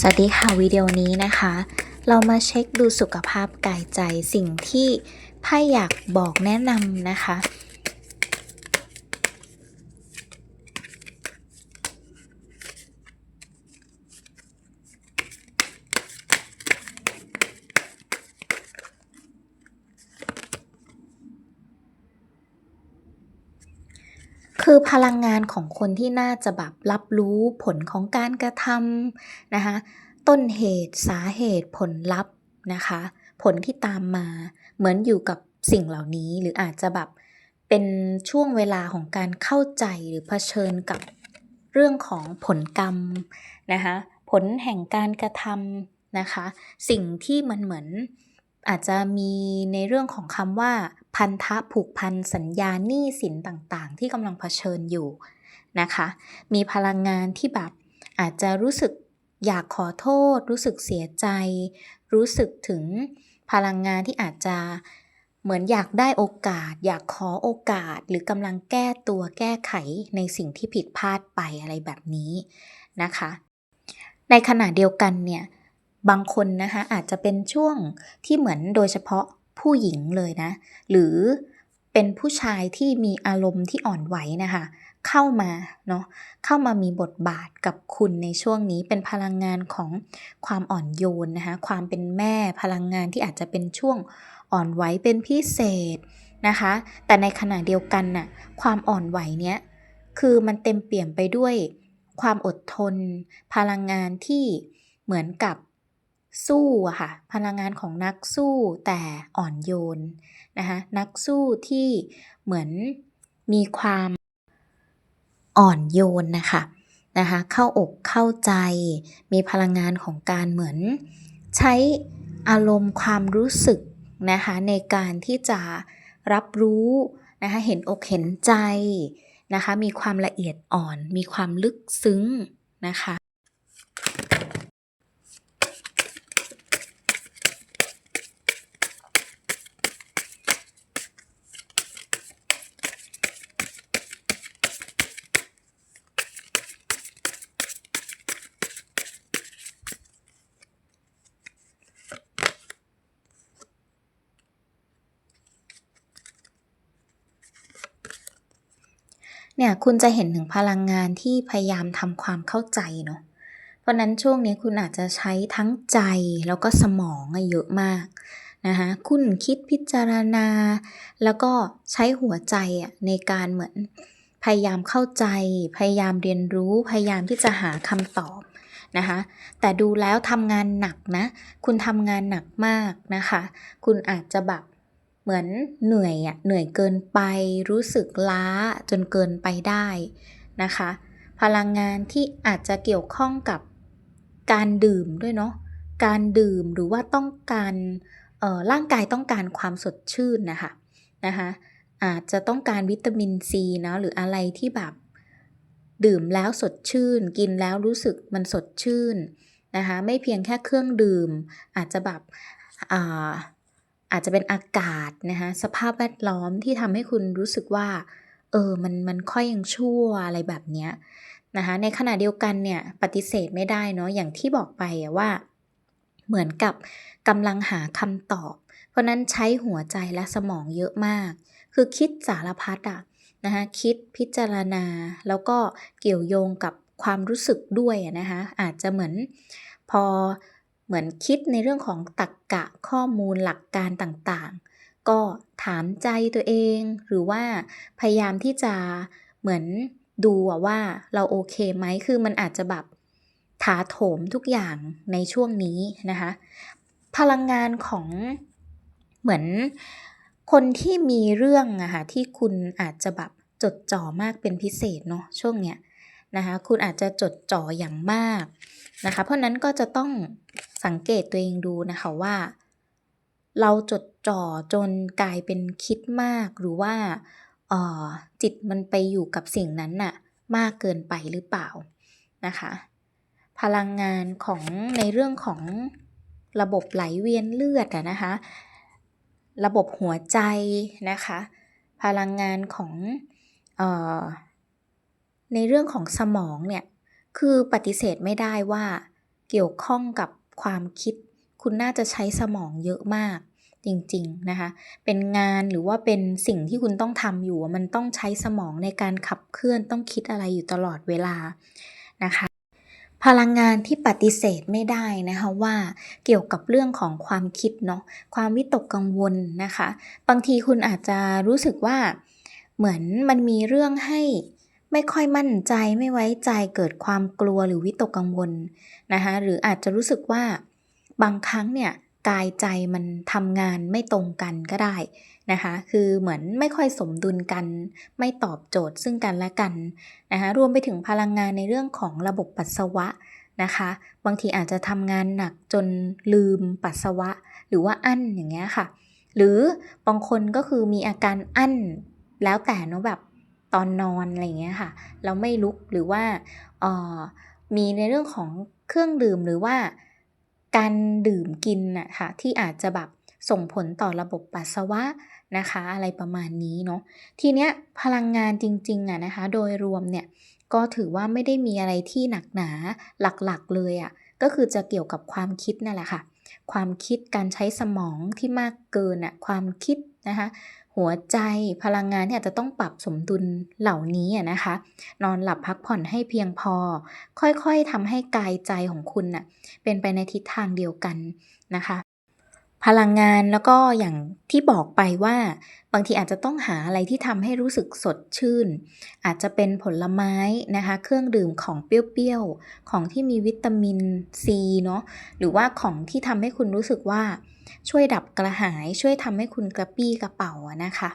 สวัสดีค่ะวิดีโอนี้นะคะ เรามาเช็คดูสุขภาพกายใจสิ่งที่ไพ่อยากบอกแนะนำนะคะ คือพลังงานของคนที่น่าจะแบบรับรู้ผลของการกระทำนะคะต้นเหตุสาเหตุผลลัพธ์นะคะ ผลที่ตามมาเหมือนอยู่กับสิ่งเหล่านี้หรืออาจจะแบบเป็นช่วงเวลาของการเข้าใจหรือเผชิญกับเรื่องของผลกรรมนะคะผลแห่งการกระทำนะคะ สิ่งที่มันเหมือนอาจจะมีในเรื่องของคำว่า พันธะผูกพันสัญญาหนี้สินต่างๆ ที่กำลังเผชิญอยู่นะคะ มีพลังงานที่แบบอาจจะรู้สึกอยากขอโทษ รู้สึกเสียใจ รู้สึกถึงพลังงานที่อาจจะเหมือนอยากได้โอกาส อยากขอโอกาส หรือกำลังแก้ตัวแก้ไขในสิ่งที่ผิดพลาดไปอะไรแบบนี้นะคะ ในขณะเดียวกันเนี่ยบางคนนะคะอาจจะเป็นช่วงที่เหมือนโดยเฉพาะ ผู้หญิงเลยนะ หรือเป็นผู้ชายที่มีอารมณ์ที่อ่อนไหวนะคะ เข้ามาเนาะเข้ามามีบทบาทกับคุณในช่วงนี้เป็นพลังงานของความอ่อนโยนนะคะความเป็นแม่พลังงานที่อาจจะเป็นช่วงอ่อนไหวเป็นพิเศษนะคะ แต่ในขณะเดียวกันน่ะความอ่อนไหวเนี้ยคือมันเต็มเปี่ยมไปด้วยความอดทน พลังงานที่เหมือนกับ สู้อะค่ะ พลังงานของนักสู้แต่อ่อนโยนนะคะนักสู้ที่เหมือนมีความอ่อนโยนนะคะนะคะเข้าอกเข้าใจ มีพลังงานของการเหมือนใช้อารมณ์ความรู้สึกนะคะในการที่จะรับรู้นะคะเห็นอกเห็นใจนะคะมีความละเอียดอ่อน มีความลึกซึ้งนะคะ เนี่ยคุณจะเห็นถึงพลังงานที่พยายามทำความเข้าใจเนาะเพราะนั้นช่วงนี้คุณอาจจะใช้ทั้งใจแล้วก็สมองอะเยอะมากนะคะคุณคิดพิจารณา แล้วก็ใช้หัวใจอะในการเหมือนพยายามเข้าใจ พยายามเรียนรู้ พยายามที่จะหาคำตอบนะคะแต่ดูแล้วทำงานหนักนะ คุณทำงานหนักมากนะคะ คุณอาจจะแบบ เหมือนเหนื่อยอะเหนื่อยเกินไปรู้สึกล้าจนเกินไปได้นะคะ พลังงานที่อาจจะเกี่ยวข้องกับการดื่มด้วยเนาะการดื่มหรือว่าต้องการเอ่อร่างกายต้องการความสดชื่นนะคะนะคะอาจจะต้องการวิตามินซีเนาะหรืออะไรที่แบบดื่มแล้วสดชื่น กินแล้วรู้สึกมันสดชื่นนะคะไม่เพียงแค่เครื่องดื่ม อาจจะแบบ อาจจะเป็นอากาศนะคะสภาพแวดล้อมที่ทำให้คุณรู้สึกว่า เออมันมันค่อยยังชั่วอะไรแบบเนี้ยนะคะในขณะเดียวกันเนี่ยปฏิเสธไม่ได้เนาะอย่างที่บอกไปว่า เหมือนกับกำลังหาคำตอบ เพราะนั้นใช้หัวใจและสมองเยอะมาก คือคิดสารพัดอะนะคะคิดพิจารณา แล้วก็เกี่ยวโยงกับความรู้สึกด้วยนะคะอาจจะเหมือนพอ เหมือนคิดในเรื่องของตรรกกะข้อมูลหลักการต่างๆ ก็ถามใจตัวเอง หรือว่าพยายามที่จะเหมือนดูว่าเราโอเคไหมคือมันอาจจะแบบถาโถมทุกอย่างในช่วงนี้นะคะพลังงานของเหมือนคนที่มีเรื่องอะค่ะที่คุณอาจจะแบบจดจ่อมากเป็นพิเศษเนาะช่วงเนี้ยนะคะคุณอาจจะจดจ่ออย่างมากนะคะเพราะนั้นก็จะต้อง สังเกตตัวเองดูนะคะว่า เราจดจ่อจนกลายเป็นคิดมากหรือว่าจิตมันไปอยู่กับสิ่งนั้นน่ะมากเกินไปหรือเปล่านะคะ พลังงานของในเรื่องของระบบไหลเวียนเลือดอะนะคะ ระบบหัวใจนะคะ พลังงานของออในเรื่องของสมองเนี่ยคือปฏิเสธไม่ได้ว่าเกี่ยวข้องกับ ความคิด คุณน่าจะใช้สมองเยอะมากจริงๆนะคะ เป็นงานหรือว่าเป็นสิ่งที่คุณต้องทำอยู่ มันต้องใช้สมองในการขับเคลื่อนต้องคิดอะไรอยู่ตลอดเวลานะคะ พลังงานที่ปฏิเสธไม่ได้นะคะว่าเกี่ยวกับเรื่องของความคิดเนาะความวิตกกังวลนะคะ บางทีคุณอาจจะรู้สึกว่าเหมือนมันมีเรื่องให้ ไม่ค่อยมั่นใจไม่ไว้ใจเกิดความกลัวหรือวิตกกังวลนะคะหรืออาจจะรู้สึกว่าบางครั้งเนี่ยกายใจมันทำงานไม่ตรงกันก็ได้นะคะคือเหมือนไม่ค่อยสมดุลกัน ไม่ตอบโจทย์ซึ่งกันและกันนะคะรวมไปถึงพลังงานในเรื่องของระบบปัสสาวะนะคะบางทีอาจจะทำงานหนักจนลืมปัสสาวะ หรือว่าอั้นอย่างเงี้ยค่ะ หรือบางคนก็คือมีอาการอั้นแล้วแต่เนอะแบบ ตอนนอนอะไรเงี้ยค่ะ เราไม่ลุกหรือว่าออมีในเรื่องของเครื่องดื่มหรือว่าการดื่มกินน่ะค่ะที่อาจจะแบบส่งผลต่อระบบปัสสาวะนะคะ อะไรประมาณนี้เนาะทีเนี้ยพลังงานจริงๆอะนะคะ โดยรวมเนี่ยก็ถือว่าไม่ได้มีอะไรที่หนักหนาหลักๆเลยอะก็คือจะเกี่ยวกับความคิดนั่นแหละค่ะ ความคิดการใช้สมองที่มากเกินอะความคิดนะคะ หัวใจพลังงานเนี่ยจะต้องปรับสมดุลเหล่านี้อะนะคะ นอนหลับพักผ่อนให้เพียงพอ ค่อยๆทำให้กายใจของคุณน่ะเป็นไปในทิศทางเดียวกันนะคะพลังงานแล้วก็อย่างที่บอกไปว่าบางทีอาจจะต้องหาอะไรที่ทำให้รู้สึกสดชื่น อาจจะเป็นผลไม้นะคะ เครื่องดื่มของเปรี้ยวๆ ของที่มีวิตามินซีเนาะหรือว่าของที่ทำให้คุณรู้สึกว่า ช่วยดับกระหาย ช่วยทำให้คุณกระปี้กระเป๋านะคะ